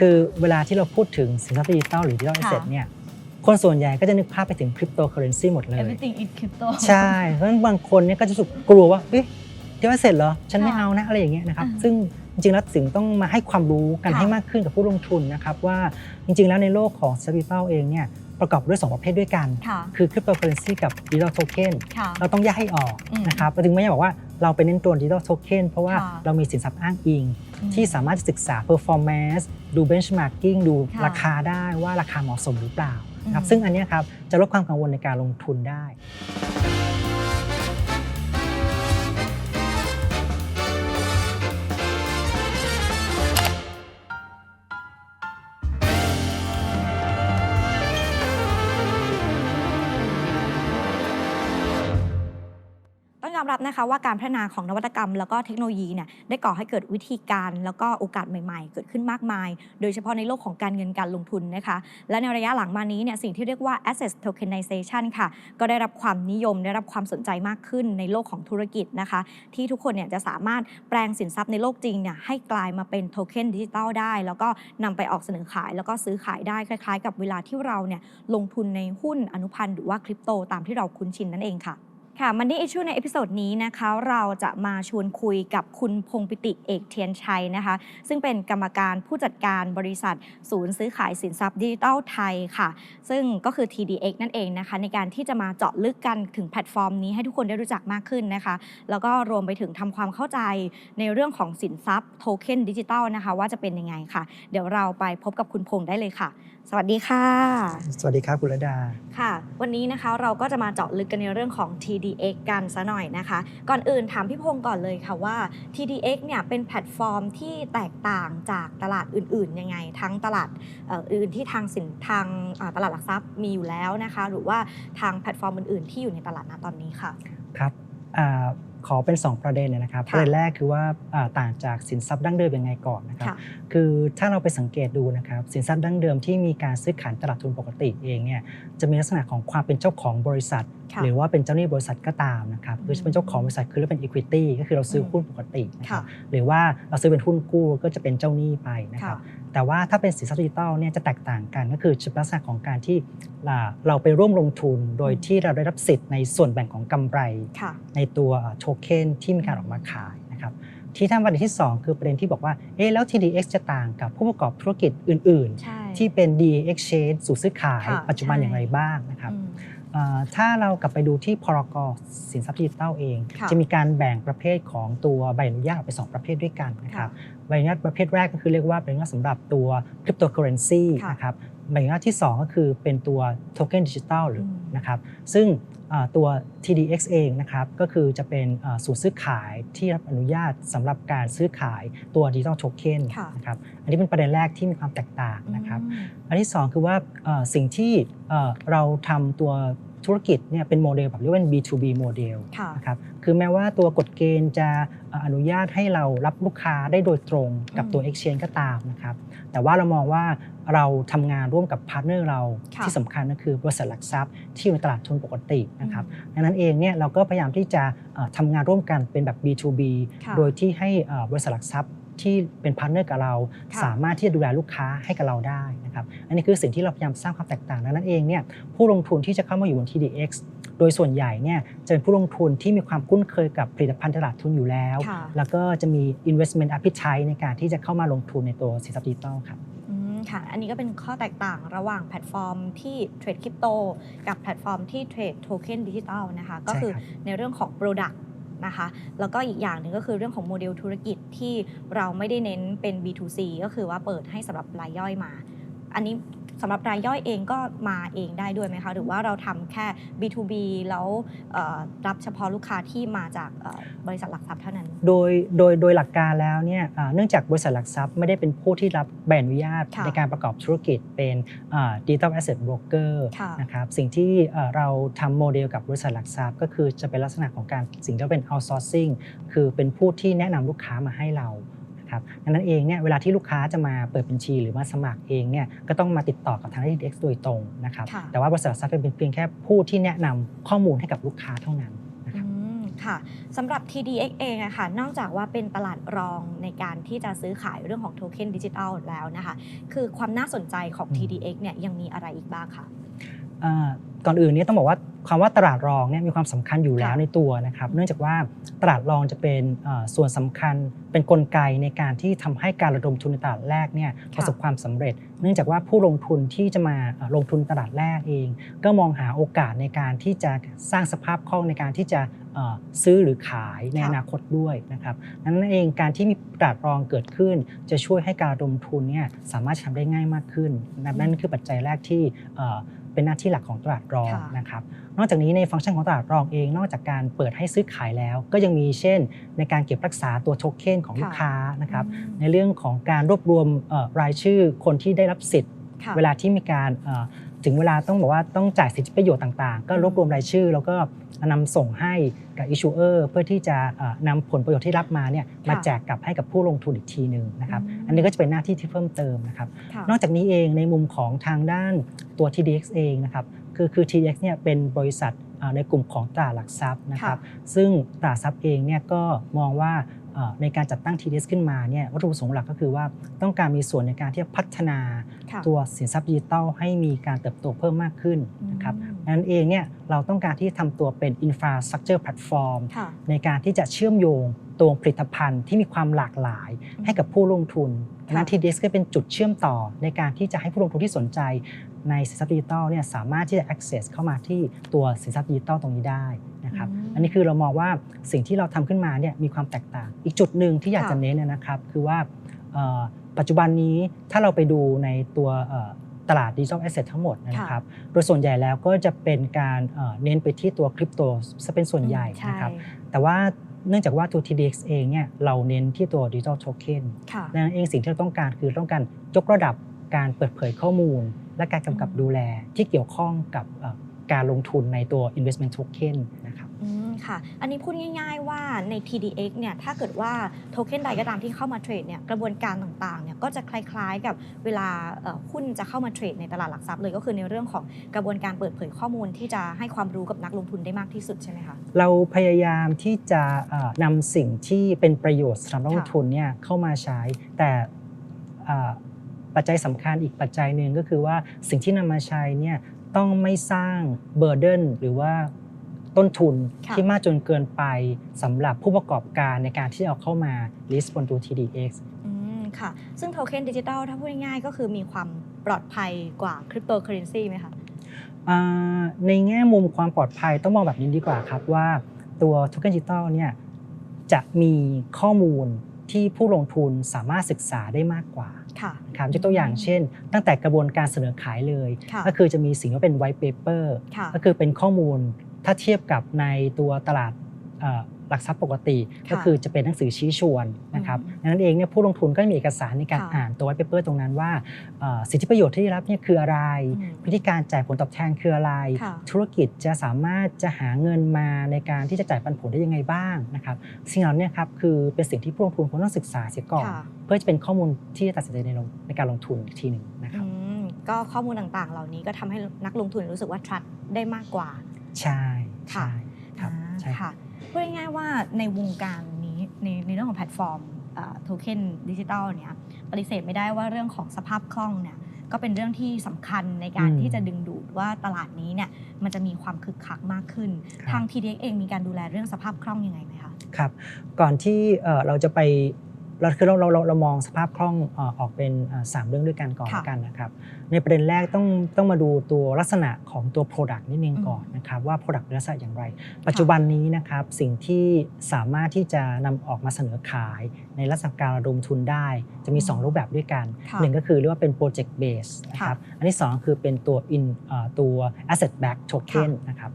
คือเวลาที่เราพูดถึงสินทรัพย์ดิจิทัลหรือดิจิทัลแอสเซทค่ะเนี่ยคนส่วนใหญ่ก็จะนึกภาพไปถึงคริปโตเคอเรนซีหมดเลย everything is crypto ใช่ เพราะฉะนั้นบางคนเนี่ยก็จะรู้สึกกลัวว่าเอ๊ะดิจิทัลแอสเซทเหรอ ฉันไม่ค่ะเอานะอะไรอย่างเงี้ยนะครับอ่าซึ่งจริงๆแล้วถึงต้องมาให้ความรู้กันค่ะให้มากขึ้นกับผู้ลงทุนนะครับว่าจริงๆแล้วในโลกของดิจิทัลเองเนี่ยประกอบด้วยสองประเภทด้วยกันค่ะคือคริปโตเคอเรนซีกับดิจิทัลโทเค็นค่ะเราต้องแยกให้ออกอืมนะครับเราถึงไม่ได้บอกว่าเราไปเน้นตัวดิจิทัลโทเค็นเพราะว่าค่ะเรามีสินทรัพย์อ้างอิงอืมที่สามารถจะศึกษา performance ดู benchmarking ดูค่ะราคาได้ว่าราคาเหมาะสมหรือเปล่านะครับอืมซึ่งอันเนี้ยครับจะลดความกังวลในการลงทุนได้ องยอมรับนะคะว่าการพัฒนาของนวัตกรรม แล้วก็เทคโนโลยีเนี่ยได้ก่อให้เกิดวิธีการแล้วก็โอกาสใหม่ๆ เกิดขึ้นมากมาย โดยเฉพาะในโลกของการเงินการลงทุนนะคะ และในระยะหลังมานี้เนี่ยสิ่งที่เรียกว่า asset tokenization ค่ะ ก็ได้รับความนิยมได้รับความสนใจมากขึ้นในโลกของธุรกิจนะคะ ที่ทุกคนเนี่ยจะสามารถแปลงสินทรัพย์ในโลกจริงเนี่ยให้กลายมาเป็นโทเค็นดิจิตอลได้ แล้วก็นำไปออกเสนอขาย แล้วก็ซื้อขายได้คล้าย ๆ กับเวลาที่เราเนี่ยลงทุนในหุ้นอนุพันธ์หรือว่าคริปโตตามที่เราคุ้นชินนั่นเองค่ะ ค่ะมันนี่อิชูในเอพิโซดนี้นะคะ เราจะมาชวนคุยกับคุณพงปิติเอกเทียนชัยนะคะ ซึ่งเป็นกรรมการผู้จัดการบริษัท ศูนย์ซื้อขายสินทรัพย์ดิจิทัลไทยค่ะ ซึ่งก็คือ TDX นั่นเองนะคะ ในการที่จะมาเจาะลึกกันถึงแพลตฟอร์มนี้ให้ทุกคนได้รู้จักมากขึ้นนะคะ แล้วก็รวมไปถึงทำความเข้าใจในเรื่องของสินทรัพย์โทเค็นดิจิทัลนะคะ ว่าจะเป็นยังไงค่ะ เดี๋ยวเราไปพบกับคุณพงได้เลยค่ะ สวัสดีค่ะ สวัสดีครับคุณระดา ค่ะ วันนี้นะคะเราก็จะมาเจาะลึกกันในเรื่องของ TDX กันซะหน่อยนะคะ ก่อนอื่นถามพี่พงศ์ก่อนเลยค่ะว่า TDX เนี่ยเป็นแพลตฟอร์มที่แตกต่างจากตลาดอื่นๆ ยังไง ทั้งตลาดเอ่ออื่นที่ทางสินทางอ่าตลาดหลักทรัพย์มีอยู่แล้วนะคะ หรือว่าทางแพลตฟอร์มอื่นๆ ที่อยู่ในตลาดณตอนนี้ค่ะ ครับอา ขอเป็น 2 ประเด็นเลยนะครับค่ะประเด็นแรกคือว่าอ่าต่างจากสินทรัพย์ดั้งเดิมยังไงก่อนนะครับค่ะคือถ้าเราไปสังเกตดูนะครับสินทรัพย์ดั้งเดิมที่มีการซื้อขายตลาดทุนปกติเองเนี่ยจะมีลักษณะของความเป็นเจ้าของบริษัทค่ะ หรือว่าเป็นเจ้าหนี้บริษัทก็ตามนะครับอืมคือจะเป็นเจ้าของบริษัทคือเรียกเป็น equity ก็คือเราซื้ออมหุ้นปกตินะครัค่ะบหรือว่าเราซื้อเป็นหุ้นกู้ก็จะเป็นเจ้าหนี้ไปนะครับค่ะแต่ว่าถ้าเป็นสินทรัพย์ดิจิทัลเนี่ยจะแตกต่างกันก็คือลักษณะของการที่อ่าเราไปร่วมลงทุนโดยอืมที่เราได้รับสิทธิ์ในส่วนแบ่งของกำไรค่ะในตัวโทเค็นที่มีการออกมาขายนะครับที่ท่านประเด็นที่ 2 คือประเด็นที่บอกว่าเอ๊ะแล้ว TDX จะต่างกับผู้ประกอบธุรกิจอื่นใช่ๆที่เป็น DA Exchange สู่ซื้อขายค่ะปัจจุบันใช่อย่างไรบ้างนะครับอืมเอ่อ ถ้าเรากลับไปดูที่พรกสินทรัพย์ดิจิทัลเองค่ะจะมีการแบ่งประเภทของตัวใบอนุญาตออกเป็นสองประเภทด้วยกันนะครับใบอนุญาตประเภทแรกก็คือเรียกว่าเป็นอนุญาตสำหรับตัวคริปโตเคอเรนซีค่ะนะครับใบอนุญาตที่ 2 ก็คือเป็นตัวโทเค็นดิจิทัลหรืออมนะครับซึ่งอ่า ตัว TDX เองนะครับก็คือจะเป็นอ่าศูนย์ซื้อขายที่รับอนุญาตสำหรับการซื้อขายตัวดิจิทัลโทเค็นค่ะนะครับอันนี้เป็นประเด็นแรกที่มีความแตกต่างนะครับอืมอันที่ 2 คือว่าเอ่อสิ่งที่เอ่อเราทำตัวธุรกิจเนี่ยเป็นโมเดลแบบเรียกว่า B2B โมเดลค่ะนะครับคือแม้ว่าตัวกฎเกณฑ์จะเอ่ออนุญาตให้เรารับลูกค้าได้โดยตรงกับตัวอืม Exchange ก็ตามนะครับแต่ว่าเรามองว่า เราทำงานร่วมกับพาร์ทเนอร์เราค่ะที่สำคัญก็คือบริษัทหลักทรัพย์ที่อยู่ในตลาดทุนปกตินะครับอืมดังนั้นเองเนี่ยเราก็พยายามที่จะเอ่อทำงานร่วมกันเป็นแบบ B2B ค่ะโดยที่ให้เอ่อบริษัทหลักทรัพย์ที่เป็นพาร์ทเนอร์กับเราค่ะสามารถที่จะดูแลลูกค้าให้กับเราได้นะครับอันนี้คือสิ่งที่เราพยายามสร้างความแตกต่างดังนั้นเองเนี่ยผู้ลงทุนที่จะเข้ามาอยู่บน TDX โดยส่วนใหญ่เนี่ยจะเป็นผู้ลงทุนที่มีความคุ้นเคยกับผลิตภัณฑ์ตลาดทุนอยู่แล้วค่ะแล้วก็จะมี investment appetite ในการที่จะเข้ามาลงทุนในตัวสินทรัพย์ดิจิทัลครับอืม ค่ะ อันนี้ก็เป็นข้อแตกต่างระหว่างแพลตฟอร์มที่เทรดคริปโตกับแพลตฟอร์มที่เทรดโทเค็นดิจิตอลนะคะ ก็คือใช่ครับในเรื่องของ Product นะคะ แล้วก็อีกอย่างหนึ่งก็คือเรื่องของโมเดลธุรกิจที่เราไม่ได้เน้นเป็น B2C ก็คือว่าเปิดให้สำหรับรายย่อยมา อันนี้ สำหรับรายย่อยเองก็มาเองได้ด้วยไหมคะ หรือว่าเราทำแค่ B2B แล้วเอ่อรับเฉพาะลูกค้าที่มาจากเอ่อบริษัทหลักทรัพย์เท่านั้น โดยโดยโดยหลักการแล้วเนี่ยอ่าเนื่องจากบริษัทหลักทรัพย์ไม่ได้เป็นผู้ที่รับใบอนุญาตค่ะในการประกอบธุรกิจเป็นดิจิทัลแอสเซทบรกเกอร์ค่ะนะครับสิ่งที่เอ่อเราทำโมเดลกับบริษัทหลักทรัพย์ ก็คือจะเป็นลักษณะของการสิ่งที่เรียกว่าเป็น outsourcing คือเป็นผู้ที่แนะนำลูกค้ามาให้เรา นะครับดังนั้นเองเนี่ยเวลาที่ลูกค้าจะมาเปิดบัญชีหรือมาสมัครเองเนี่ยก็ต้องมาติดต่อกับทาง TDX โดยตรงนะครับค่ะแต่ว่าบริษัทหลักทรัพย์เป็นเพียงแค่ผู้ที่แนะนำข้อมูลให้กับลูกค้าเท่านั้นนะครับอืมค่ะสำหรับ TDX เองอะค่ะนอกจากว่าเป็นตลาดรองในการที่จะซื้อขายเรื่องของโทเค็นดิจิทัลแล้วนะคะ คือความน่าสนใจของอืม TDX เนี่ยยังมีอะไรอีกบ้างคะอ่า ก่อนอื่นนี่ต้องบอกว่าคำว่าตลาดรองเนี่ยมีความสำคัญอยู่แล้วในตัวนะครับ เนื่องจากว่าตลาดรองจะเป็นส่วนสำคัญเป็นกลไกในการที่ทำให้การระดมทุนในตลาดแรกเนี่ยประสบความสำเร็จ เนื่องจากว่าผู้ลงทุนที่จะมาลงทุนตลาดแรกเอง ก็มองหาโอกาสในการที่จะสร้างสภาพคล่องในการที่จะซื้อหรือขายในอนาคตด้วยนะครับนั้นเองการที่มีตลาดรองเกิดขึ้น จะช่วยให้การระดมทุนเนี่ยสามารถทำได้ง่ายมากขึ้นนั่นคือปัจจัยแรกที่ เอ่อเป็นหน้าที่หลักของตลาดรองค่ะนะครับนอกจากนี้ในฟังก์ชันของตลาดรองเอง นอกจากการเปิดให้ซื้อขายแล้ว ก็ยังมีเช่น ในการเก็บรักษาตัวโทเค็นของลูกค้านะครับอืมในเรื่องของการรวบรวมเอ่อรายชื่อคนที่ได้รับสิทธิ์ค่ะเวลาที่มีการเอ่อ ถึงเวลาต้องบอกว่าต้องจ่ายสิทธิประโยชน์ต่างๆ ก็รวบรวมรายชื่อ แล้วก็นำส่งให้กับ issuer เพื่อที่จะเอ่อนำผลประโยชน์ที่รับมาเนี่ยมาแจกกลับให้กับผู้ลงทุนอีกทีหนึ่งนะครับอืมอันนี้ก็จะเป็นหน้าที่ที่เพิ่มเติมนะครับค่ะนอกจากนี้เองในมุมของทางด้านตัว TDX เองนะครับคือคือ TDX เนี่ยเป็นบริษัทเอ่อในกลุ่มของตลาดหลักทรัพย์นะครับซึ่งตลาดทรัพย์เองเนี่ยก็มองว่าเอ่อ ในการจัดตั้ง TDX ขึ้นมาเนี่ยวัตถุประสงค์หลักก็คือว่าต้องการมีส่วนในการที่จะพัฒนาค่ะตัวสินทรัพย์ดิจิทัลให้มีการเติบโตเพิ่มมากขึ้นนะครับอืมนั้นเองเนี่ยเราต้องการที่ทำตัวเป็น infrastructure platform ค่ะในการที่จะเชื่อมโยงตัวผลิตภัณฑ์ที่มีความหลากหลายอืมให้กับผู้ลงทุน ค่ะนั้น TDX ก็เป็นจุดเชื่อมต่อในการที่จะให้ผู้ลงทุนที่สนใจในสินทรัพย์ดิจิทัลเนี่ยสามารถที่จะ access เข้ามาที่ตัวสินทรัพย์ดิจิทัลตรงนี้ได้นะครับอืมอันนี้คือเรามองว่าสิ่งที่เราทำขึ้นมาเนี่ยมีความแตกต่าง อีกจุดหนึ่งที่อยากค่ะจะเน้นเนยนะครับ คือว่าเอ่อปัจจุบันนี้ถ้าเราไปดูในตัวเอ่อตลาดดิจิทัลแอสเซททั้งหมดนะครับ โดยส่วนใหญ่แล้วก็จะเป็นการเอ่อเน้นไปที่ตัวคริปโตซะเป็นส่วนใหญ่ใช่นะครับ แต่ว่า เนื่องจากว่าตัว TDX เองเนี่ยเราเน้นที่ตัวดิจิทัลโทเค็นค่ะ ดังนั้นเองสิ่งที่เราต้องการคือต้องการยกระดับการเปิดเผยข้อมูล และการกำกับอืมดูแลที่เกี่ยวข้องกับเอ่อการลงทุนในตัว investment token นะครับ อืม ค่ะ อันนี้พูดง่าย ๆ ว่าใน TDX เนี่ยถ้าเกิดว่าโทเค็นใดก็ตามที่เข้ามาเทรดเนี่ยกระบวนการต่างๆเนี่ยก็จะคล้ายๆกับเวลาหุ้นจะเข้ามาเทรดในตลาดหลักทรัพย์เลยก็คือในเรื่องของกระบวนการเปิดเผยข้อมูลที่จะให้ความรู้กับนักลงทุนได้มากที่สุดใช่ไหมคะเราพยายามที่จะเอ่อนำสิ่งที่เป็นประโยชน์สำหรับนักลงทุนเนี่ยเข้ามาใช้ แต่ปัจจัยสำคัญอีกปัจจัยหนึ่งก็คือว่าสิ่งที่นำมาใช้เนี่ยต้องไม่สร้างเบอร์เดนหรือว่า ต้นทุนค่ะที่มากจนเกินไปสำหรับผู้ประกอบการในการที่เอาเข้ามา list บนตัว TDX อืมค่ะ ซึ่งโทเค็นดิจิทัลถ้าพูดง่ายๆก็คือมีความปลอดภัยกว่าคริปโตเคอเรนซีไหมคะอ่าในแง่มุมความปลอดภัยต้องมองแบบนี้ดีกว่าครับว่าตัวโทเค็นดิจิตอลเนี่ยจะมีข้อมูลที่ผู้ลงทุนสามารถศึกษาได้มากกว่าค่ะครับยกตัวอย่างเช่น ตั้งแต่กระบวนการเสนอขายเลยค่ะก็คือจะมีสิ่งที่เป็น white paper ค่ะก็คือเป็นข้อมูล ถ้าเทียบกับในตัวตลาดเอ่อหลักทรัพย์ปกติค่ะก็คือจะเป็นหนังสือชี้ชวนนะครับอืมดังนั้นเองเนี่ยผู้ลงทุนก็จะมีเอกสารในการค่ะอ่านตัว white paper ตรงนั้นว่าเอ่อสิทธิประโยชน์ที่ได้รับเนี่ยคืออะไรอืมวิธีการจ่ายผลตอบแทนคืออะไรค่ะธุรกิจจะสามารถจะหาเงินมาในการที่จะจ่ายปันผลได้ยังไงบ้างนะครับสิ่งเหล่านี้ครับคือเป็นสิ่งที่ผู้ลงทุนควรต้องศึกษาเสียก่อนค่ะเพื่อจะเป็นข้อมูลที่จะตัดสินใจในลงในการลงทุนอีกทีหนึ่งนะครับอืมก็ข้อมูลต่างๆ เหล่านี้ก็ทำให้นักลงทุนรู้สึกว่า trust ได้มากกว่า ใช่ค่ะใช่ครับอ่าใช่ครับค่ะพูดง่ายๆว่าในวงการนี้ในในเรื่องของแพลตฟอร์มโทเค็นดิจิตอลเนี่ยปฏิเสธไม่ได้ว่าเรื่องของสภาพคล่องเนี่ยก็เป็นเรื่องที่สำคัญในการอืมที่จะดึงดูดว่าตลาดนี้เนี่ยมันจะมีความคึกคักมากขึ้นครับทาง TDX เองมีการดูแลเรื่องสภาพคล่องยังไงไหมคะครับ ก่อนที่เอ่อเราจะไป เราคือเราเราเราเรามองสภาพคล่องเอ่อออกเป็นเอ่อสามเรื่องด้วยกันก่อนค่ะละกันนะครับในประเด็นแรกต้องต้องมาดูตัวลักษณะของตัว Product นิดนึงก่อนนะครับว่า Product เป็นลักษณะอย่างไร ปัจจุบันนี้นะครับสิ่งที่สามารถที่จะนำออกมาเสนอขาย ในลักษณะการระดมทุนได้ จะมีอืม2รูปแบบด้วยกันค่ะหนึ่งก็คือเรียกว่าเป็น Project Base นะครับอันที่2คือเป็นตัว in เอ่อตัว Asset Back Token นะครับ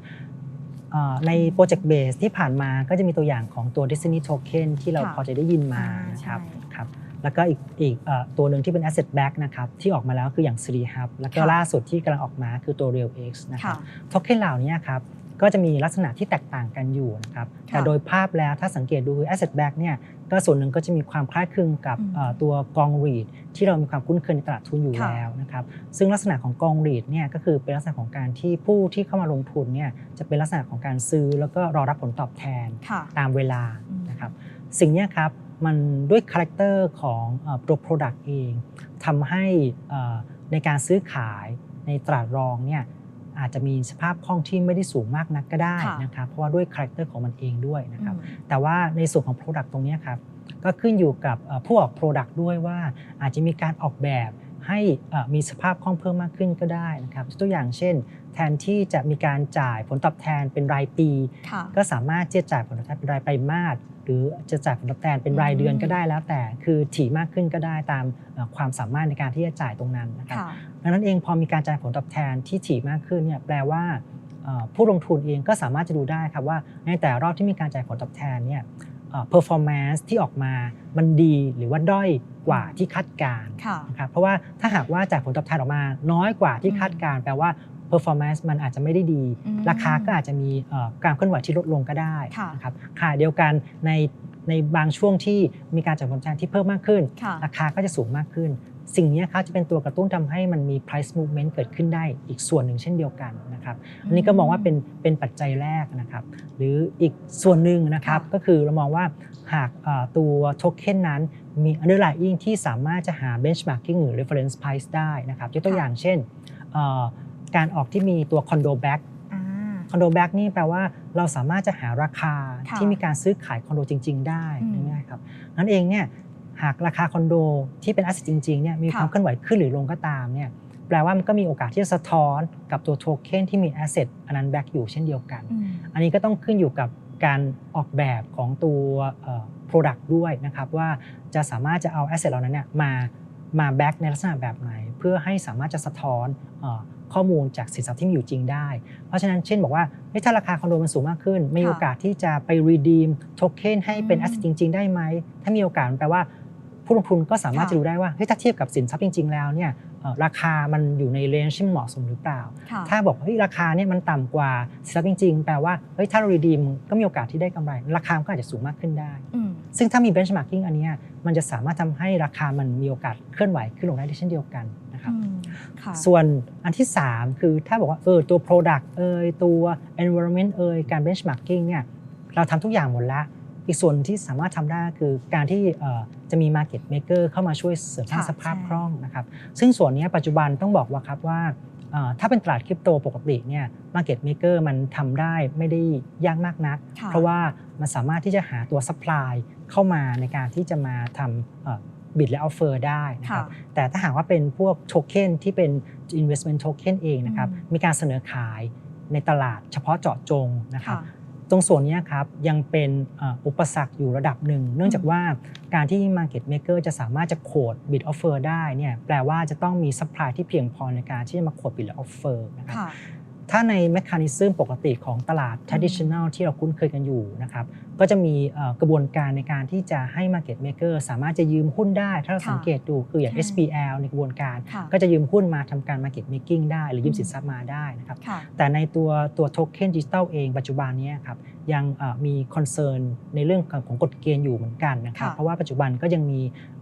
เอ่อใน Project Base ที่ผ่านมาก็จะมีตัวอย่างของตัว Destiny Token ที่เราค่ะพอจะได้ยินมาอ่านะครับใช่ครับแล้วก็อีกอีกเอ่อตัวหนึ่งที่เป็น Asset Back นะครับที่ออกมาแล้วคืออย่าง3 Hub แล้วก็ค่ะล่าสุดที่กำลังออกมาคือตัว Real X นะครัค่ะบโทเค็นเหล่านี้ครับ ก็จะมีลักษณะที่แตกต่างกันอยู่นะครับแต่โดยภาพแล้วถ้าสังเกตดูคือ asset back เนี่ยก็ส่วนหนึ่งก็จะมีความคล้ายคลึงกับอืมเอ่อตัวกอง REIT ที่เรามีความคุ้นเคยในตลาดทุนอยู่ค่ะแล้วนะครับซึ่งลักษณะของกอง REIT เนี่ยก็คือเป็นลักษณะของการที่ผู้ที่เข้ามาลงทุนเนี่ยจะเป็นลักษณะของการซื้อแล้วก็รอรับผลตอบแทนค่ะตามเวลาอืมนะครับสิ่งเนี้ยครับมันด้วยคาแรคเตอร์ของเอ่อตัว Product เองทำให้เอ่อในการซื้อขายในตลาดรองเนี่ย อาจจะมีสภาพคล่องที่ไม่ได้สูงมากนักก็ได้ค่ะนะครับเพราะว่าด้วยคาแรคเตอร์ของมันเองด้วยนะครับอืมแต่ว่าในส่วนของ Product ตรงเนี้ยครับก็ขึ้นอยู่กับเอ่อผู้ออก Product ด้วยว่าอาจจะมีการออกแบบ ให้เอ่อมีสภาพคล่องเพิ่มมากขึ้นก็ได้นะครับตัวอย่างเช่น แทนที่จะมีการจ่ายผลตอบแทนเป็นรายปีค่ะก็สามารถที่จะจ่ายผลตอบแทนเป็นรายไตรมาสหรือจะจ่ายผลตอบแทนเป็นรายเดือนอืมก็ได้แล้วแต่ คือถี่มากขึ้นก็ได้ตามเอ่อความสามารถในการที่จะจ่ายตรงนั้นนะครับค่ะดังนั้นเองพอมีการจ่ายผลตอบแทนที่ถี่มากขึ้นเนี่ยแปลว่าเอ่อผู้ลงทุนเองก็สามารถจะดูได้ครับว่าในแต่รอบที่มีการจ่ายผลตอบแทนเนี่ยเอ่อ performance ที่ออกมามันดีหรือว่าด้อยกว่าที่คาดการณ์ค่ะนะครับเพราะว่าถ้าหากว่าจ่ายผลตอบแทนออกมา น้อยกว่าที่อืมคาดการณ์แปลว่า performance มันอาจจะไม่ได้ดีอืมราคาก็อาจจะมีเอ่อการเคลื่อนไหวที่ลดลงก็ได้ค่ะนะครับค่ะเดียวกันในในบางช่วงที่มีการจ่ายผลตอบแทนที่เพิ่มมากขึ้นค่ะราคาก็จะสูงมากขึ้น สิ่งนี้ครับจะเป็นตัวกระตุ้นทำให้มันมี price movement เกิดขึ้นได้อีกส่วนหนึ่งเช่นเดียวกันนะครับอันนี้ก็มองว่าเป็นเป็นปัจจัยแรกนะครับ หรืออีกส่วนหนึ่งนะครับค่ะก็คือเรามองว่าหากเอ่อตัวโทเค็นนั้นมี underlying ที่สามารถจะหา benchmarking หรือ reference price ได้นะครับยกตัวอย่างเช่นเอ่อการออกที่มีตัว condo back อ่าคอนโดแบ็กนี่แปลว่าเราสามารถจะหาราคาค่ะที่มีการซื้อขายคอนโดจริง ๆ ได้อืมง่ายๆครับนั่นเองเนี่ย หากราคาคอนโดที่เป็นแอสเซทจริงๆเนี่ยมีค่ะความเคลื่อนไหวขึ้นหรือลงก็ตามเนี่ยแปลว่ามันก็มีโอกาสที่จะสะท้อนกับตัวโทเค็นที่มีแอสเซทอันนั้นแบ็กอยู่เช่นเดียวกันอืมอันนี้ก็ต้องขึ้นอยู่กับการออกแบบของตัวเอ่อ product ด้วยนะครับว่าจะสามารถจะเอา asset เหล่านั้นเนี่ยมามาแบ็กในลักษณะแบบไหน เพื่อให้สามารถจะสะท้อนเอ่อข้อมูลจากสินทรัพย์ที่มีอยู่จริงได้ เพราะฉะนั้นเช่นบอกว่าเฮ้ยถ้าราคาคอนโดมันสูงมากขึ้น มีค่ะโอกาสที่จะไป redeem token ให้เป็นอืม asset จริง ๆ ได้ไหม ถ้ามีโอกาสมันแปลว่า ผู้ลงทุนก็สามารถค่ะจะดูได้ว่าเฮ้ยถ้าเทียบกับสินทรัพย์จริง ๆ แล้วเนี่ยเอ่อราคามันอยู่ในเลนที่เหมาะสมหรือเปล่าค่ะถ้าบอกเฮ้ยราคาเนี่ยมันต่ำกว่าสินทรัพย์จริง ๆ แปลว่าเฮ้ยถ้าเรา redeem ก็มีโอกาสที่ได้กำไร ราคามันก็อาจจะสูงมากขึ้นได้อืมซึ่งถ้ามี benchmarking อันเนี้ยมันจะสามารถทำให้ราคามันมีโอกาสเคลื่อนไหวขึ้นลงได้เช่นเดียวกันนะครับอืมค่ะส่วนอันที่ 3 คือถ้าบอกว่าเออตัว Product เอยตัว Environment เอยการ Benchmarking เนี่ยเราทำทุกอย่างหมดแล้ว อีกส่วนที่สามารถทำได้คือการที่เอ่อจะมี Market Maker เข้ามาช่วยเสริมสร้างค่ะสภาพใช่คล่องนะครับซึ่งส่วนเนี้ยปัจจุบันต้องบอกว่าครับว่าเอ่อถ้าเป็นตลาดคริปโตปกติเนี่ย Market Maker มันทำได้ไม่ได้ยากมากนักค่ะเพราะว่ามันสามารถที่จะหาตัว supply เข้ามาในการที่จะมาทำบิดและ offer ได้นะคค่ะรับแต่ถ้าหากว่าเป็นพวกโทเค็นที่เป็น investment token เองนะครับอืมมีการเสนอขายในตลาดเฉพาะเจาะจงนะครับค่ะ ตรงส่วนเนี้ยครับยังเป็นเอ่ออุปสรรคอยู่ระดับหนึ่ง เนื่องจากอืมว่าการที่ market maker จะสามารถจะโคด bid offer ได้เนี่ยแปลว่าจะต้องมี supply ที่เพียงพอในการที่จะมาโคด bid และ offer นะครับค่ะ ถ้าใน mechanism ปกติของตลาด traditional ที่เราคุ้นเคยกันอยู่นะครับก็จะมีเอ่อกระบวนการในการที่จะให้ market maker สามารถจะยืมหุ้นได้ ถ้าเราค่ะสังเกตดูคืออย่างใช่ SPL ในกระบวนการค่ะก็จะยืมหุ้นมาทำการ market making ได้ หรือยืมอืมสินทรัพย์มาได้นะครับค่ะแต่ในตัวตัวโทเค็นดิจิตอลเองปัจจุบันเนี้ครับยังเอ่อมีคอนเซิร์นในเรื่องของของกฎเกณฑ์อยู่เหมือนกันนะครับค่ะเพราะว่าปัจจุบันก็ยังมีเอ่อ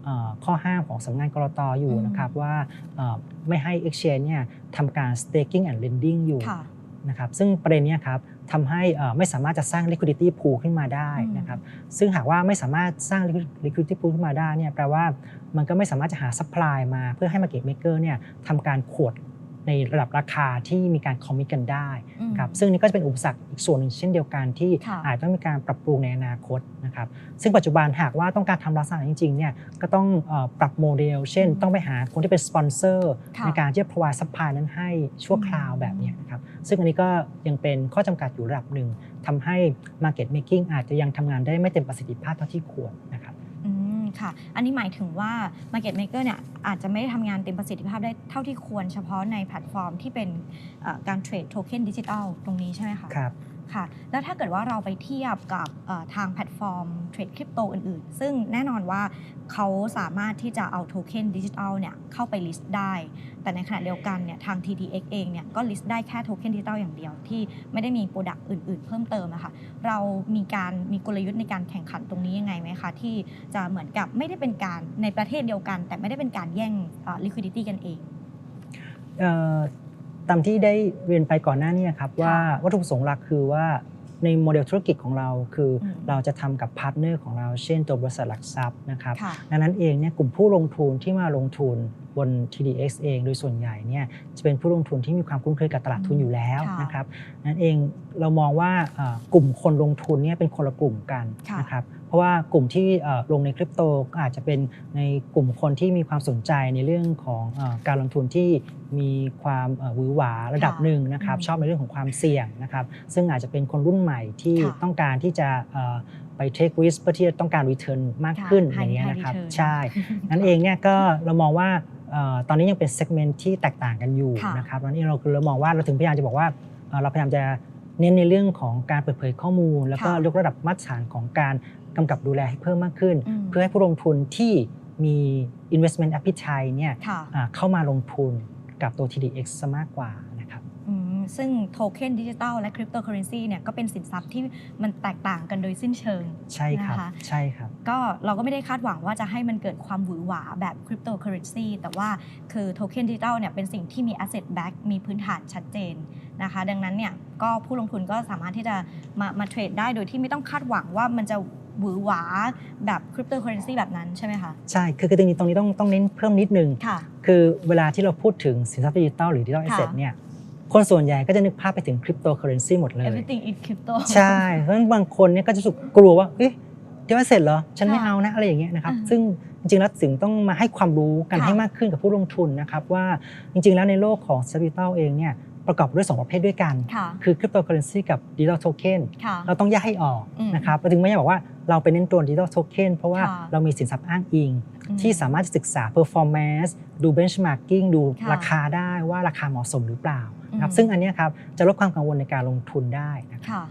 ข้อห้ามของสำนักงานกรตอยู่อืมนะครับว่าเอ่อไม่ให้ Exchange เนี่ยทำการ staking and lending อยู่ค่ะนะครับซึ่งประเด็นเนี้ยครับทำให้เอ่อไม่สามารถจะสร้าง liquidity pool ขึ้นมาได้อืมนะครับซึ่งหากว่าไม่สามารถสร้าง liquidity pool ขึ้นมาได้เนี่ยแปลว่ามันก็ไม่สามารถจะหา supply มาเพื่อให้ market maker เนี่ยทำการขวด ในระดับราคาที่มีการคอมมิตกันได้อืมครับซึ่งนี่ก็จะเป็นอุปสรรคอีกส่วนหนึ่งเช่นเดียวกันที่ค่ะอาจต้องมีการปรับปรุงในอนาคตนะครับซึ่งปัจจุบันหากว่าต้องการทำลักษณะจริงๆเนี่ยก็ต้องเอ่อปรับโมเดล เช่นอืมต้องไปหาคนที่เป็นสปอนเซอร์ค่ะในการที่จะ provide supply นั้นให้ชั่วคราวอืมแบบเนี้ยนะครับซึ่งอันนี้ก็ยังเป็นข้อจำกัดอยู่ระดับหนึ่งทำให้ market making อาจจะยังทำงานได้ไม่เต็มประสิทธิภาพเท่าที่ควรนะครับอืม ค่ะ อันนี้หมายถึงว่า Market Maker เนี่ยอาจจะไม่ได้ทำงานเต็มประสิทธิภาพได้เท่าที่ควรเฉพาะในแพลตฟอร์มที่เป็นการเทรดโทเค็นดิจิทัลตรงนี้ใช่ไหมคะครับ ค่ะ แล้วถ้าเกิดว่าเราไปเทียบกับทางแพลตฟอร์มเทรดคริปโตอื่นๆ ซึ่งแน่นอนว่าเขาสามารถที่จะเอาโทเค็นดิจิทัลเนี่ยเข้าไปลิสต์ได้ แต่ในขณะเดียวกันเนี่ยทาง TTX เองเนี่ยก็ลิสต์ได้แค่โทเค็นดิจิทัลอย่างเดียว ที่ไม่ได้มีโปรดักต์อื่นๆ เพิ่มเติมอะค่ะเรามีการมีกลยุทธ์ในการแข่งขันตรงนี้ยังไงไหมคะ ที่จะเหมือนกับไม่ได้เป็นการในประเทศเดียวกัน แต่ไม่ได้เป็นการแย่งเอ่อ liquidity กันเองเอ่อ ตามที่ได้เรียนไปก่อนหน้านี้ครับว่าวัตถุประสงค์หลักคือว่าในโมเดลธุรกิจของเราคืออมเราจะทำกับพาร์ทเนอร์ของเราเช่นตัวบริษัทหลักทรัพย์นะครับค่ะดังนั้นเองเนี่ยกลุ่มผู้ลงทุนที่มาลงทุน บน TDX เองโดยส่วนใหญ่เนี่ยจะเป็นผู้ลงทุนที่มีความคุ้นเคยกับตลาดทุนอยู่แล้วค่ะนะครับนั้นเองเรามองว่าเอ่อกลุ่มคนลงทุนเนี่ยเป็นคนละกลุ่มกันค่ะนะครับเพราะว่ากลุ่มที่เอ่อลงในคริปโตก็อาจจะเป็นในกลุ่มคนที่มีความสนใจในเรื่องของเออการลงทุนที่มีความเอ่อหวือหวาระดับค่ะหนึ่งนะครับอืมชอบในเรื่องของความเสี่ยงนะครับซึ่งอาจจะเป็นคนรุ่นใหม่ที่ค่ะต้องการที่จะเอ่อไป take risk เพื่อที่จะต้องการ return มากค่ะขึ้น high- อย่างเงี้ย high นะครับ return ใช่ นั่นเองเนี่ยก็เรามองว่าเอ่อ ตอนนี้ยังเป็น segment ที่แตกต่างกันอยู่ค่ะนะครับนั่นเองเราคือเรามองว่าเราถึงพยายามจะบอกว่าเอ่อเราพยายามจะเน้นในเรื่องของการเปิดเผยข้อมูล แล้วก็ค่ะยกระดับมาตรฐานของการกำกับดูแลให้เพิ่มมากขึ้นมเพื่อให้ผู้ลงทุนที่มี investment appetite เนี่ยค่ะอ่าเข้ามาลงทุนกับตัว TDX ซะมากกว่านะครับอืม ซึ่งโทเค็นดิจิตอลและคริปโตเคอเรนซีเนี่ยก็เป็นสินทรัพย์ที่มันแตกต่างกันโดยสิ้นเชิงใช่ครับนะคะใช่ครับ ก็เราก็ไม่ได้คาดหวังว่าจะให้มันเกิดความหวือหวาแบบคริปโตเคอเรนซีแต่ว่าคือโทเค็นดิจิตอลเนี่ยเป็นสิ่งที่มี asset back มีพื้นฐานชัดเจนนะคะ ดังนั้นเนี่ยก็ผู้ลงทุนก็สามารถที่จะมามาเทรดได้โดยที่ไม่ต้องคาดหวังว่ามันจะหวือหวาแบบคริปโตเคอเรนซีแบบนั้นใช่ไหมคะ ใช่ คือคือตรงนี้ตรงนี้ต้องต้องเน้นเพิ่มนิดนึง ค่ะ คือเวลาที่เราพูดถึงสินทรัพย์ดิจิตอลหรือดิจิตอลแอสเซทค่ะเนี่ย คนส่วนใหญ่ก็จะนึกภาพไปถึงคริปโตเคอเรนซีหมดเลย everything is crypto ใช่เพราะฉะนั้นบางคนเนี่ยก็จะรู้สึกกลัวว่าเอ๊ะดิจิตอลแอสเซทเหรอฉันไม่ค่ะเอานะอะไรอย่างเงี้ยนะครับอ่าซึ่งจริงๆแล้วสิ่งต้องมาให้ความรู้กันค่ะให้มากขึ้นกับผู้ลงทุนนะครับว่าจริงๆแล้วในโลกของสินทรัพย์ดิจิตอลเองเนี่ย ประกอบด้วยสองประเภทด้วยกันค่ะคือคริปโตเคอเรนซีกับดิจิตอลโทเค็นค่ะเราต้องแยกให้ออกอืมนะครับเราถึงไม่ได้บอกว่าเราไปเน้นตัวดิจิตอลโทเค็นเพราะว่าค่ะเรามีสินทรัพย์อ้างอิงอืมที่สามารถจะศึกษา performance ดู benchmarking ดูค่ะราคาได้ว่าราคาเหมาะสมหรือเปล่านะครับอืมซึ่งอันเนี้ยครับจะลดความกังวลในการลงทุนได้นะครับค่ะ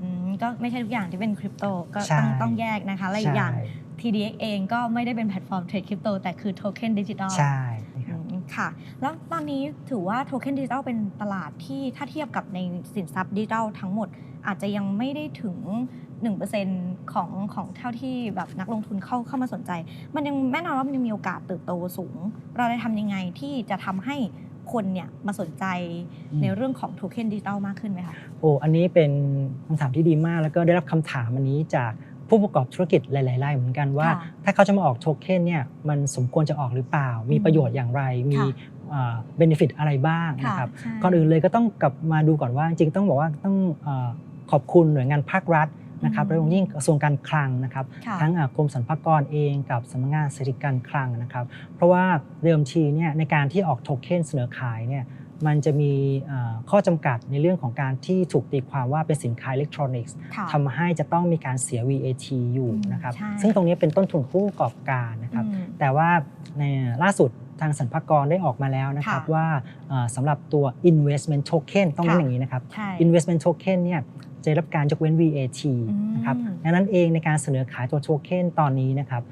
อืมก็ไม่ใช่ทุกอย่างที่เป็นคริปโตก็ใช่ต้องต้องแยกนะคะและอีกอย่างใช่ TDX เองก็ไม่ได้เป็นแพลตฟอร์มเทรดคริปโตแต่คือโทเค็นดิจิทัลใช่นะ ครับค่ะ แล้วตอนนี้ถือว่าโทเค็นดิจิทัลเป็นตลาดที่ถ้าเทียบกับในสินทรัพย์ดิจิทัลทั้งหมด อาจจะยังไม่ได้ถึง 1%ของของเท่าที่แบบนักลงทุนเข้าเข้ามาสนใจ มันยังแน่นอนว่ามันยังมีโอกาสเติบโตสูง เราได้ทำยังไงที่จะทำให้คนเนี่ยมาสนใจอืมในเรื่องของโทเค็นดิจิทัลมากขึ้นไหมคะ โอ้ อันนี้เป็นคำถามที่ดีมาก แล้วก็ได้รับคำถามอันนี้จาก ผู้ประกอบธุรกิจหลายๆรายเหมือนกันว่าค่ะถ้าเขาจะมาออกโทเค็นเนี่ยมันสมควรจะออกหรือเปล่า มีอืมประโยชน์อย่างไรมีค่ะเบนฟิตอะไรบ้างนะครับใช่ก่อนอื่นเลยก็ต้องกลับมาดูก่อนว่าจริงๆต้องบอกว่าต้องเออขอบคุณหน่วยงานภาครัฐนะครับอืมโดยเฉพาะยิ่งกระทรวงการคลังนะครับค่ะทั้งอ่ากรมสรรพากรเองกับสำนักงานเศรษฐกิจการคลังนะครับ เพราะว่าเดิมทีเนี่ยในการที่ออกโทเค็นเสนอขายเนี่ย มันจะมีเอ่อข้อจำกัดในเรื่องของการที่ถูกตีความว่าเป็นสินค้าอิเล็กทรอนิกส์ค่ะทำให้จะต้องมีการเสีย VAT อยู่อืมนะครับใช่ซึ่งตรงนี้เป็นต้นทุนของผู้ประกอบการนะครับอืมแต่ว่าในล่าสุดทางสรรพากรได้ออกมาแล้วนะครับค่ะว่าเอ่อสำหรับตัว investment token ต้องเน้นค่ะอย่างนี้นะครับใช่ investment token เนี่ยจะได้รับการยกเว้น VAT อืมนะครับดังนั้นเองในการเสนอขายตัวโทเค็นตอนนี้นะครับ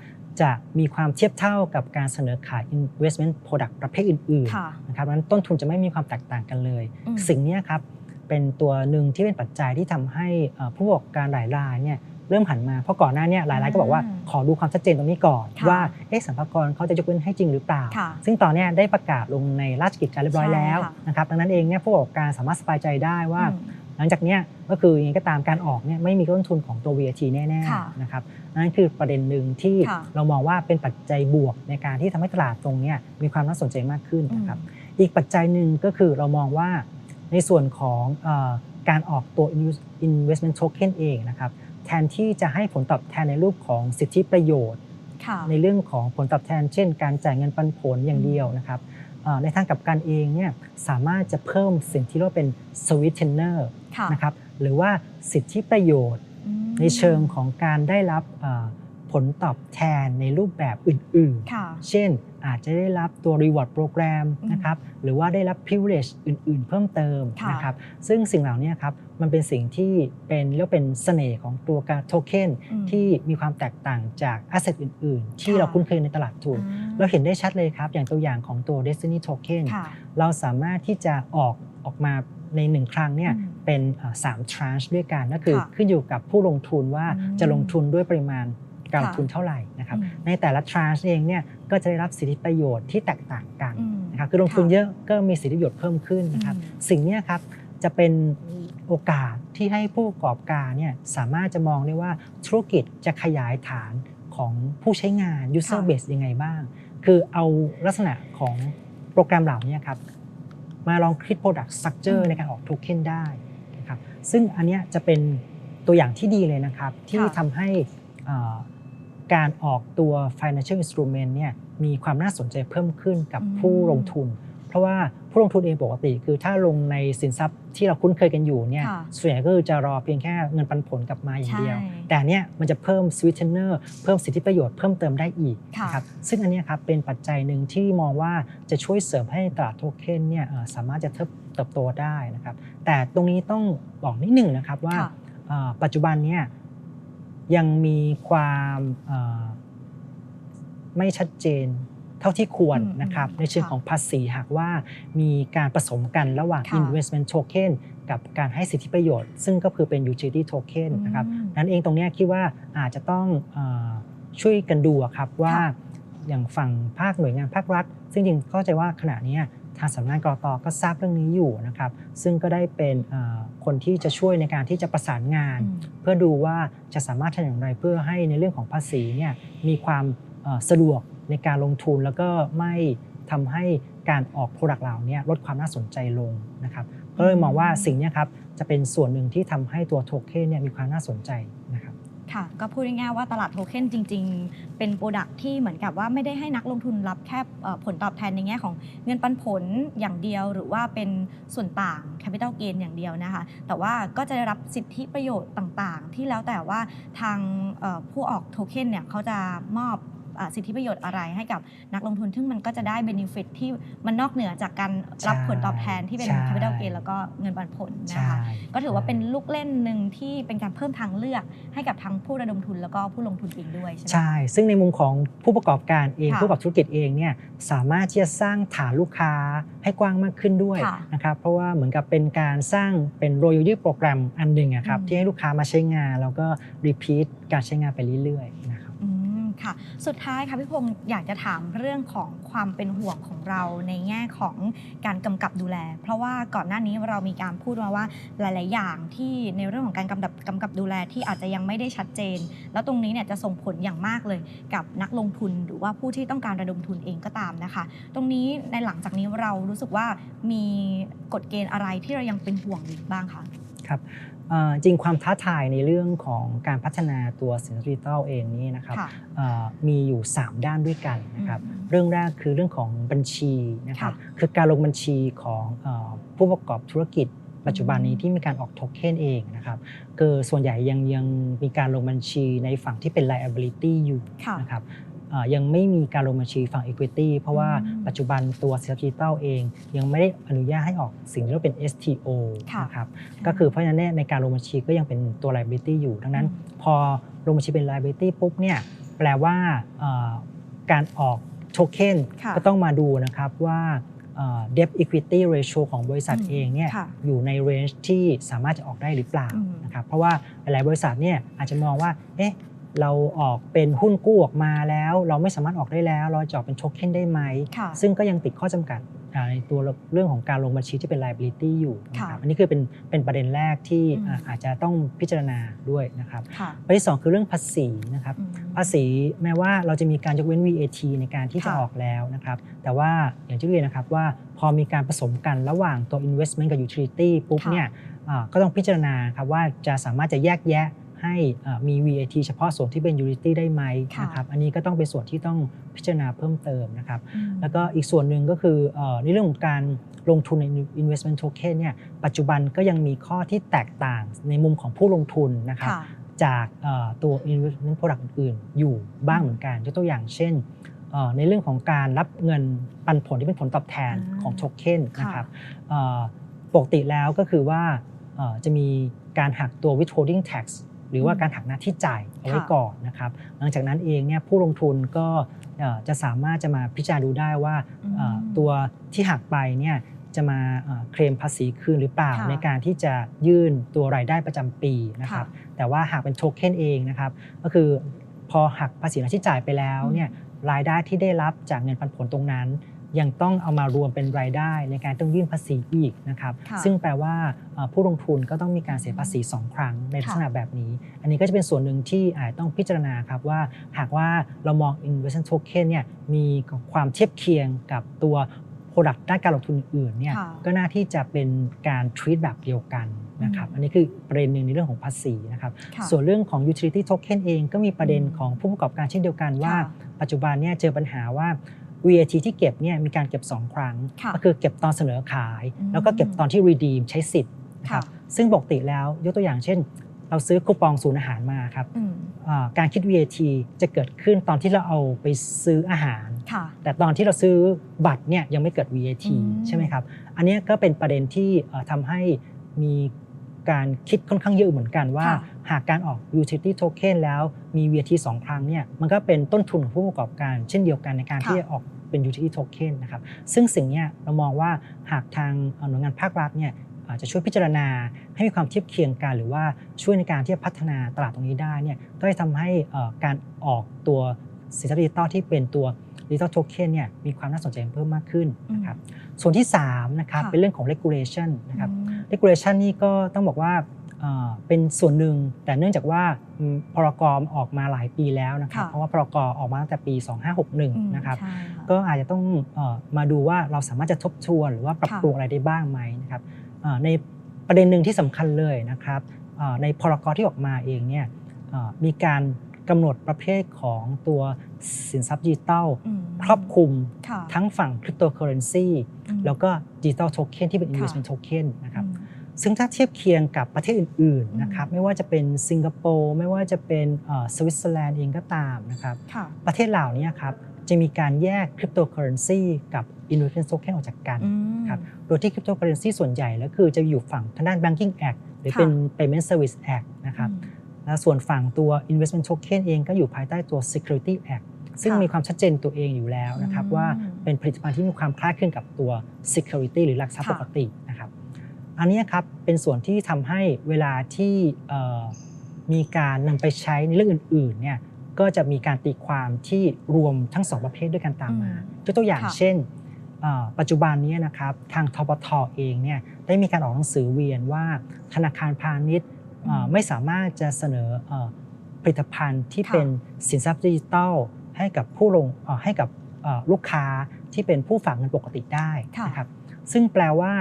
จะมีความเทียบเท่ากับการเสนอขาย investment product ประเภทอื่นค่ะๆนะครับดังนั้นต้นทุนจะไม่มีความแตกต่างกันเลยอืมสิ่งเนี้ยครับเป็นตัวหนึ่งที่เป็นปัจจัยที่ทำให้เอ่อผู้ประกอบการหลายรายเนี่ยเริ่มหันมาเพราะก่อนหน้าเนี้หลายรายก็บอกว่าอืมขอดูความชัดเจนตรงนี้ก่อนค่ะว่าเอ๊ะสรรพากรเขาจะยกเว้นให้จริงหรือเปล่าค่ะซึ่งตอนเนี้ยได้ประกาศลงในราชกิจการเรียบร้อยใช่แล้วค่ะนะครับดังนั้นเองเนี่ยผู้ประกอบการสามารถสบายใจได้ว่าอืม หลังจากเนี้ยก็คือยังไงก็ตามการออกเนี่ยไม่มีต้นทุนของตัว VAT แน่ค่ะๆนะครับนั่นคือประเด็นหนึ่งที่ค่ะ เรามองว่าเป็นปัจจัยบวกในการที่ทำให้ตลาดตรงเนี้ยมีความน่าสนใจมากขึ้นอืมนะครับ อีกปัจจัยหนึ่งก็คือเรามองว่าในส่วนของเออการออกตัว investment token เองนะครับแทนที่จะให้ผลตอบแทนในรูปของสิทธิประโยชน์ ค่ะ ในเรื่องของผลตอบแทน เช่น การจ่ายเงินปันผลอย่างเดียวนะครับเอ่อในทางกลับการเองเนี่ยสามารถจะเพิ่มสิ่งที่เรียกว่าเป็น sweetener ค่ะ นะครับหรือว่าสิทธิประโยชน์อืมในเชิงของการได้รับเอ่อผผลตอบแทนในรูปแบบอื่นค่ะๆเช่นอาจจะได้รับตัว reward program อืมนะครับหรือว่าได้รับ privilege อื่นๆ เพิ่มเติมค่ะนะครับซึ่งสิ่งเหล่านี้ครับมันเป็นสิ่งที่เป็นเรียกว่าเป็นเสน่ห์ของตัวการโทเค็นอืมที่มีความแตกต่างจาก asset อื่นๆ ที่ค่ะเราคุ้นเคยในตลาดทุนอ่าเราเห็นได้ชัดเลยครับ อย่างตัวอย่างของตัว Destiny Token ค่ะเราสามารถที่จะออกออกมา ในหนึ่งครั้งเนี่ยอืมเป็นเอ่อสาม tranche ด้วยกันก็คือค่ะขึ้นอยู่กับผู้ลงทุนว่าอืมจะลงทุนด้วยปริมาณการลงค่ะทุนเท่าไหร่นะครับอืมในแต่ละ tranche เองเนี่ยก็จะได้รับสิทธิประโยชน์ที่แตกต่างกันอืมนะครับคือลงทุนค่ะเยอะก็มีสิทธิประโยชน์เพิ่มขึ้นนะครับอืมสิ่งเนี้ยครับจะเป็นโอกาสที่ให้ผู้ประกอบการเนี่ยสามารถจะมองได้ว่าธุรกิจจะขยายฐานของผู้ใช้งาน user ค่ะ base ยังไงบ้าง คือเอาลักษณะของโปรแกรมเหล่านี้ครับ มาลองคิด product structure อืมในการออกโทเค็นได้นะครับซึ่งอันเนี้ยจะเป็นตัวอย่างที่ดีเลยนะครับ ที่ค่ะทำให้เอ่อการออกตัว financial instrument เนี่ยมีความน่าสนใจเพิ่มขึ้นกับอืมผู้ลงทุน เพราะว่าผู้ลงทุนเองปกติ คือถ้าลงในสินทรัพย์ที่เราคุ้นเคยกันอยู่เนี่ยค่ะส่วนใหญ่ก็คือจะรอเพียงแค่เงินปันผลกลับมาอย่างเดียวใช่แต่อันเนี้ยมันจะเพิ่ม sweetener เพิ่มสิทธิประโยชน์เพิ่มเติมได้อีกค่ะนะครับซึ่งอันเนี้ยครับเป็นปัจจัยหนึ่งที่มองว่าจะช่วยเสริมให้ตลาดโทเค็นเนี่ยเอ่อสามารถจะเติบเติบโตได้นะครับแต่ตรงนี้ต้องบอกนิดหนึ่งนะครับว่าค่ะเอ่อปัจจุบันเนี่ยยังมีความเอ่อไม่ชัดเจนเท่าที่ควรอืมนะครับอืมในเชิงค่ะของภาษีหากว่ามีการผสมกันระหว่างค่ะ investment token กับการให้สิทธิประโยชน์ ซึ่งก็คือเป็น utility token นะครับอืมนั้นเองตรงเนี้ยคิดว่าอาจจะต้องเออช่วยกันดูอะครับว่าค่ะอย่างฝั่งภาคหน่วยงานภาครัฐ ซึ่งจริงๆเข้าใจว่าขณะเนี้ยทางสำนักงานกรตก็ทราบเรื่องนี้อยู่นะครับ ซึ่งก็ได้เป็นเอ่อคนที่จะช่วยในการที่จะประสานงานอืมเพื่อดูว่าจะสามารถทำอย่างไรเพื่อให้ในเรื่องของภาษีเนี่ยมีความเอ่อ สะดวกในการลงทุนแล้วก็ไม่ทำให้การออกโปรดักต์เหล่านี้ลดความน่าสนใจลงนะครับก็เลยมองว่าสิ่งนี้ครับจะเป็นส่วนหนึ่งที่ทำให้ตัวโทเค็นเนี่ยมีความน่าสนใจนะครับค่ะก็พูดง่ายๆว่าตลาดโทเค็นจริง ๆ เป็นโปรดักที่เหมือนกับว่าไม่ได้ให้นักลงทุนรับแค่ผลตอบแทนในแง่ของเงินปันผลอย่างเดียว หรือว่าเป็นส่วนต่าง Capital Gain อย่างเดียวนะคะ แต่ว่าก็จะได้รับสิทธิประโยชน์ต่างๆ ที่แล้วแต่ว่าทางผู้ออกโทเค็นเนี่ยเขาจะมอบ สิทธิประโยชน์อะไรให้กับนักลงทุน ซึ่งมันก็จะได้เบนฟิตที่มันนอกเหนือจากการรับใช่ผลตอบแทนที่เป็นใช่ Capital Gain แล้วก็เงินปันผลนะคะก็ถือว่าเป็นลูกเล่นหนึ่งที่เป็นการเพิ่มทางเลือกให้กับทั้งผู้ระดมทุนแล้วก็ผู้ลงทุนเองด้วยใช่ไหมใช่ ซึ่งในมุมของผู้ประกอบการเองค่ะผู้ประกอบธุรกิจเองเนี่ยสามารถที่จะสร้างฐานลูกค้าให้กว้างมากขึ้นด้วยค่ะนะครับเพราะว่าเหมือนกับเป็นการสร้างเป็น royalty โปรแกรมอันหนึ่งอะครับอืมที่ให้ลูกค้ามาใช้งานแล้วก็ repeat การใช้งานไปเรื่อยๆนะ ค่ะ สุดท้ายค่ะพี่พงศ์อยากจะถามเรื่องของความเป็นห่วงของเราในแง่ของการกำกับดูแล เพราะว่าก่อนหน้านี้เรามีการพูดมาว่าหลาย ๆ อย่างที่ในเรื่องของการกำกับกำกับดูแลที่อาจจะยังไม่ได้ชัดเจน แล้วตรงนี้เนี่ยจะส่งผลอย่างมากเลยกับนักลงทุนหรือว่าผู้ที่ต้องการระดมทุนเองก็ตามนะคะ ตรงนี้ในหลังจากนี้เรารู้สึกว่ามีกฎเกณฑ์อะไรที่เรายังเป็นห่วงอยู่บ้างคะครับ จริงความท้าทายในเรื่องของการพัฒนาตัวสินทรัพย์ดิจิทัลเองนี่นะครับค่ะเอ่อมีอยู่ 3 ด้านด้วยกันนะครับอืมเรื่องแรกคือเรื่องของบัญชีนะครับค่ะคือการลงบัญชีของเออผู้ประกอบธุรกิจปัจจุบันนี้อืมที่มีการออกโทเค็นเองนะครับคือส่วนใหญ่ยังยังมีการลงบัญชีในฝั่งที่เป็น liability อยู่ค่ะนะครับเอ่อ ยังไม่มีการลงบัญชีฝั่ง equity เพราะว่าอืมปัจจุบันตัวสินทรัพย์ดิจิทัลเอง ยังไม่ได้อนุญาตให้ออกสิ่งที่เรียกว่าเป็น STO ค่ะนะครับก็คือเพราะฉะนั้นเนี่ยในการลงบัญชีก็ยังเป็นตัว liability อยู่ ดังนั้นอืมพอลงบัญชีเป็น liability ปุ๊บเนี่ยแปลว่าเอ่อการออกโทเค็นค่ะก็ต้องมาดูนะครับว่าเอ่อ debt equity ratio ของบริษัทอืมเองเนี่ยค่ะอยู่ใน range ที่สามารถจะออกได้หรือเปล่าอืมนะครับเพราะว่าหลายๆบริษัทเนี่ยอาจจะมองว่าเอ๊ะ เราออกเป็นหุ้นกู้ออกมาแล้ว เราไม่สามารถออกได้แล้ว เราจะออกเป็นโทเค็นได้ไหมค่ะซึ่งก็ยังติดข้อจำกัดอ่าในตัวเรื่องของการลงบัญชีที่เป็น liability อยู่นะคค่ะรับอันนี้คือเป็นเป็นประเด็นแรกที่อืมอ่าอาจจะต้องพิจารณาด้วยนะครับค่ะประเด็นที่สองคือเรื่องภาษีนะครับอืมภาษีแม้ว่าเราจะมีการยกเว้น VAT ในการที่จะค่ะออกแล้วนะครับแต่ว่าอย่างที่เรียนนะครับว่าพอมีการผสมกันระหว่างตัว investment กับ utility ปุ๊บค่ะเนี่ยอ่าก็ต้องพิจารณาครับว่าจะสามารถจะแยกแยะ ให้อ่ามี VAT เฉพาะส่วนที่เป็น utility ได้ไหมค่ะนะครับอันนี้ก็ต้องเป็นส่วนที่ต้องพิจารณาเพิ่มเติมนะครับอืมแล้วก็อีกส่วนหนึ่งก็คือเอ่อในเรื่องของการลงทุนใน investment token เนี่ยปัจจุบันก็ยังมีข้อที่แตกต่างในมุมของผู้ลงทุนนะครับค่ะจากเอ่อตัว investment product อื่นๆอยู่บ้างเหมือนกันยกตัวอย่างเช่นเอ่อในเรื่องของการรับเงินปันผลที่เป็นผลตอบแทนอ่าของโทเค็นค่ะนะครับเอ่อปกติแล้วก็คือว่าเอ่อจะมีการหักตัว withholding tax หรือว่าการหักหน้าที่จ่ายเอาไว้ค่ะก่อนนะครับหลังจากนั้นเองเนี่ยผู้ลงทุนก็เอ่อจะสามารถจะมาพิจารณาดูได้ว่าเอ่อตัวที่หักไปเนี่ยจะมาเอ่อเคลมภาษีคืนหรือเปล่าค่ะในการที่จะยื่นตัวรายได้ประจำปีนะครับค่ะแต่ว่าหากเป็นโทเค็นเองนะครับก็คือพอหักภาษีหน้าที่จ่ายไปแล้วเนี่ยรายได้ที่ได้รับจากเงินปันผลตรงนั้น ยังต้องเอามารวมเป็นรายได้ในการต้องยื่นภาษีอีกนะครับค่ะซึ่งแปลว่าเอ่อผู้ลงทุนก็ต้องมีการเสียภาษี 2 ครั้งในลักษณะแบบนี้ อันนี้ก็จะเป็นส่วนหนึ่งที่อาจต้องพิจารณาครับว่าหากว่าเรามอง investment token เนี่ยมีความเทียบเคียงกับตัว product ด้านการลงทุนอื่นๆเนี่ยค่ะก็น่าที่จะเป็นการ treat แบบเดียวกันนะครับอืมอันนี้คือประเด็นหนึ่งในเรื่องของภาษีนะครับค่ะส่วนเรื่องของ utility token เองก็มีประเด็นอืมของผู้ประกอบการเช่นเดียวกันว่าค่ะปัจจุบันเนี่ยเจอปัญหาว่า VAT ที่เก็บเนี่ยมีการเก็บ 2 ครั้ง ค่ะก็คือเก็บตอนเสนอขาย อืม แล้วก็เก็บตอนที่ redeem ใช้สิทธิ์นะครับค่ะซึ่งปกติแล้วยกตัวอย่างเช่น เราซื้อคูปองศูนย์อาหารมาครับอืมอ่าการคิด VAT จะเกิดขึ้นตอนที่เราเอาไปซื้ออาหาร ค่ะ แต่ตอนที่เราซื้อบัตรเนี่ยยังไม่เกิด VAT อืม ใช่ไหมครับ อันเนี้ยก็เป็นประเด็นที่เอ่อทำให้มี การคิดค่อนข้างเยอะเหมือนกันว่าค่ะหากการออก utility token แล้วมี VAT 2 ครั้งเนี่ยมันก็เป็นต้นทุนของผู้ประกอบการเช่นเดียวกันในการค่ะที่จะออกเป็น utility token นะครับซึ่งสิ่งเนี้ยเรามองว่าหากทางเอ่อหน่วยงานภาครัฐเนี่ยอาจจะช่วยพิจารณาให้มีความเทียบเคียงกัน หรือว่าช่วยในการที่จะพัฒนาตลาดตรงนี้ได้เนี่ยก็จะทำให้เอ่อการออกตัวสินทรัพย์ดิจิตอลที่เป็นตัว ดิจิตอลโทเค็นเนี่ยมีความน่าสนใจเพิ่มมากขึ้นนะครับส่วนที่3นะครับค่ะเป็นเรื่องของ regulation นะครับอืม regulation นี่ก็ต้องบอกว่าเอ่อเป็นส่วนหนึ่ง แต่เนื่องจากว่าอืมพรกรออกมาหลายปีแล้วนะครับค่ะเพราะว่าพรกรออกมาตั้งแต่ปีอืม2561 นะครับใช่ค่ะก็อาจจะต้องเอ่อมาดูว่าเราสามารถจะทบทวนหรือว่าปรับค่ะปรุงอะไรได้บ้างไหมนะครับเอ่อในประเด็นหนึ่งที่สำคัญเลยนะครับเอ่อในพรกรที่ออกมาเองเนี่ยเอ่อมีการ กำหนดประเภทของตัวสินทรัพย์ดิจิทัลอืมครอบคลุมค่ะทั้งฝั่งคริปโตเคอเรนซีอืมแล้วก็ดิจิทัลโทเค็นที่เป็นค่ะ investment token นะครับอืมซึ่งถ้าเทียบเคียงกับประเทศอื่นอืมๆนะครับไม่ว่าจะเป็นสิงคโปร์ไม่ว่าจะเป็นเอ่อสวิตเซอร์แลนด์เองก็ตามนะครับค่ะประเทศเหล่านี้ครับจะมีการแยกคริปโตเคอเรนซีกับ investment token ออกจากกันอืมครับโดยที่คริปโตเคอเรนซีส่วนใหญ่แล้วคือจะอยู่ฝั่งทางด้าน banking act หรือค่ะเป็น payment service act นะครับ อืมและส่วนฝั่งตัว investment token เองก็อยู่ภายใต้ตัว security act ซึ่งค่ะมีความชัดเจนตัวเองอยู่แล้วนะครับอืมว่าเป็นผลิตภัณฑ์ที่มีความคล้ายคลึงกับตัว security หรือหลักทรัพย์ค่ะปกตินะครับอันเนี้ยครับเป็นส่วนที่ทำให้เวลาที่เอ่อมีการนำไปใช้ในเรื่องอื่นๆเนี่ยก็จะมีการตีความที่รวมทั้งสองประเภทด้วยกันตามมาอืมยกตัวอย่างค่ะเช่นเอ่อปัจจุบันนี้นะครับทางทบทเองเนี่ยได้มีการออกหนังสือเวียนว่าธนาคารพาณิชย์เอ่อ ไม่สามารถจะเสนอเอ่อผลิตภัณฑ์ที่ค่ะเป็นสินทรัพย์ดิจิทัลให้กับผู้ลงเอ่อให้กับเอ่อลูกค้าที่เป็นผู้ฝากเงินปกติได้ค่ะนะครับซึ่งแปลว่า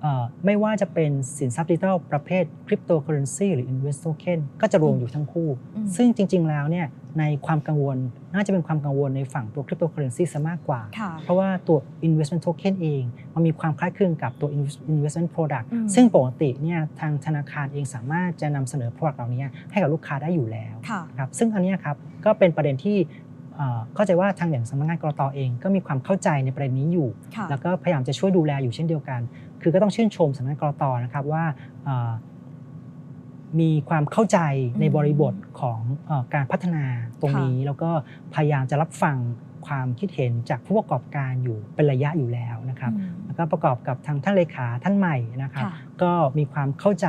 เอ่อไม่ว่าจะเป็นสินทรัพย์ดิจิทัลประเภทคริปโตเคอเรนซีหรือ invest token ก็จะรวมอยู่ทั้งคู่อืมซึ่งจริง ๆ แล้วเนี่ย ในความกังวล น่าจะเป็นความกังวลในฝั่งตัวคริปโตเคอเรนซีซะมากกว่าค่ะเพราะว่าตัว investment token เอง มันมีความคล้ายคลึงกับตัว investment product อืมซึ่งปกติเนี่ยทางธนาคารเองสามารถจะนำเสนอ product เหล่านี้ให้กับลูกค้าได้อยู่แล้วค่ะครับซึ่งอันเนี้ยครับก็เป็นประเด็นที่เอ่อเข้าใจว่าทางอย่างสำนักงานกรตเองก็มีความเข้าใจในประเด็นนี้อยู่ค่ะแล้วก็พยายามจะช่วยดูแลอยู่เช่นเดียวกัน คือก็ต้องชื่นชมสำนักงานกรตนะครับว่าเอ่อ มีความเข้าใจในบริบทของเออการพัฒนาตรงนี้ แล้วก็พยายามจะรับฟังความคิดเห็นจากผู้ประกอบการอยู่เป็นระยะอยู่แล้วนะครับอืมแล้วก็ประกอบกับทางท่านเลขาท่านใหม่นะครับค่ะก็มีความเข้าใจ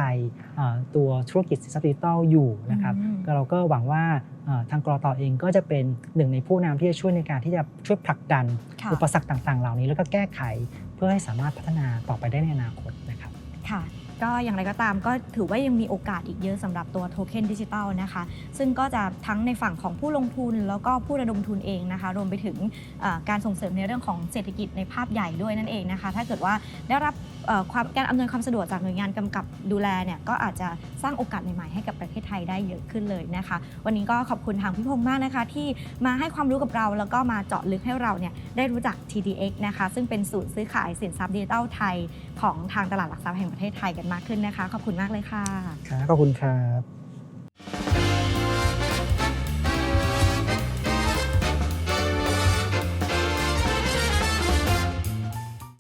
เอ่อตัวธุรกิจสินทรัพย์ดิจิทัลอยู่นะครับอืมก็เราก็หวังว่าเอ่อทางกรตเองก็จะเป็นหนึ่งในผู้นำที่จะช่วยในการที่จะช่วยผลักดันค่ะอุปสรรคต่างๆ เหล่านี้แล้วก็แก้ไขเพื่อให้สามารถพัฒนาต่อไปได้ในอนาคตนะครับค่ะ ก็อย่างไรก็ตามก็ถือว่ายังมีโอกาสอีกเยอะสำหรับตัวโทเค็นดิจิตอลนะคะ ซึ่งก็จะทั้งในฝั่งของผู้ลงทุนแล้วก็ผู้ระดมทุนเองนะคะ รวมไปถึงการส่งเสริมในเรื่องของเศรษฐกิจในภาพใหญ่ด้วยนั่นเองนะคะ ถ้าเกิดว่าได้รับความการอำนวยความสะดวกจากหน่วยงานกำกับดูแลเนี่ยก็อาจจะสร้างโอกาสใหม่ๆให้กับประเทศไทยได้เยอะขึ้นเลยนะคะ วันนี้ก็ขอบคุณทางพี่พงษ์มากนะคะ ที่มาให้ความรู้กับเรา แล้วก็มาเจาะลึกให้เราเนี่ยได้รู้จัก TDX นะคะ ซึ่งเป็นศูนย์ซื้อขายสินทรัพย์ดิจิทัลไทยของทางตลาดหลักทรัพย์แห่งประเทศไทยกันมากขึ้นนะคะ ขอบคุณมากเลยค่ะ ครับขอบคุณครับ